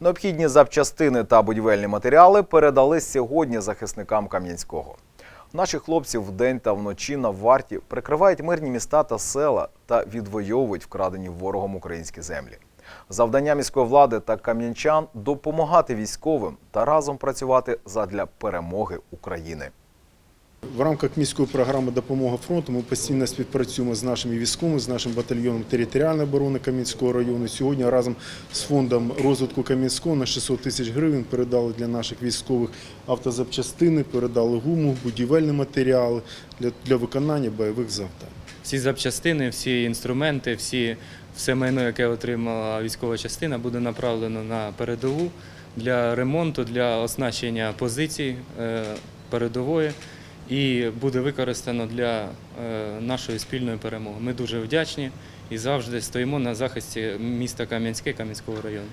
Необхідні запчастини та будівельні матеріали передали сьогодні захисникам Кам'янського. Наші хлопці вдень та вночі на варті прикривають мирні міста та села та відвоюють вкрадені ворогом українські землі. Завдання міської влади та кам'янчан допомагати військовим та разом працювати задля перемоги України. В рамках міської програми Допомога фронту ми постійно співпрацюємо з нашими військовими, з нашим батальйоном територіальної оборони Кам'янського району. Сьогодні разом з фондом розвитку Кам'янського на 600 тисяч гривень передали для наших військових автозапчастини, передали гуму, будівельні матеріали для, для виконання бойових завдань. Всі запчастини, всі інструменти, всі, все майно, яке отримала військова частина, буде направлено на передову для ремонту, для оснащення позицій е, передової і буде використано для е, нашої спільної перемоги. Ми дуже вдячні і завжди стоїмо на захисті міста Кам'янське, Кам'янського району.